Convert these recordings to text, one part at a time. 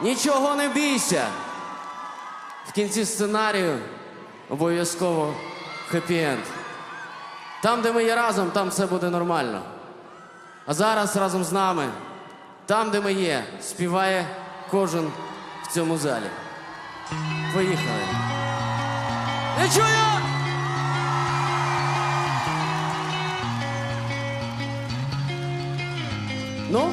Нічого не бійся. В кінці сценарію обов'язково хеппі-енд. Там, де ми є разом, там все буде нормально. А зараз разом з нами, там, де ми є, співає кожен в цьому залі. Поїхали. Не чую! Ну,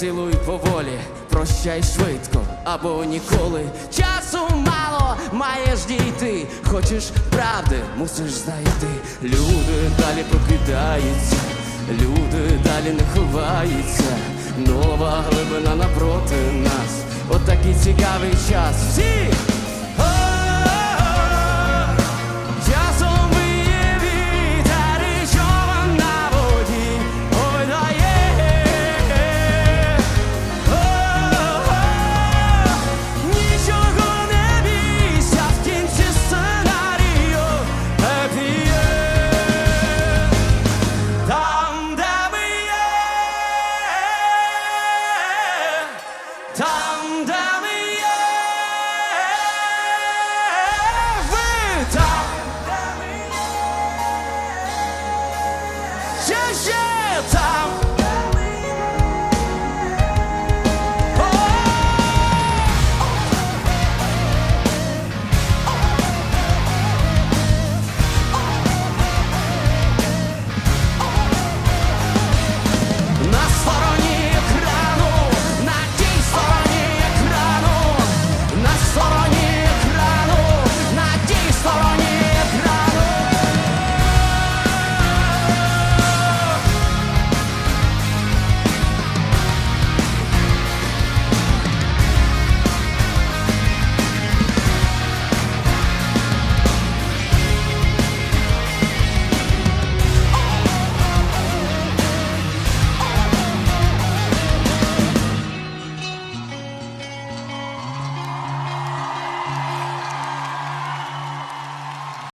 Цілуй поволі, прощай швидко або ніколи. Часу мало, маєш дійти. Хочеш правди, мусиш знайти. Люди далі прокидаються, люди далі не ховаються. Нова глибина напроти нас. Отакий цікавий час. Всі! Там, де ви є, ви там, де ви є. Ще, ще!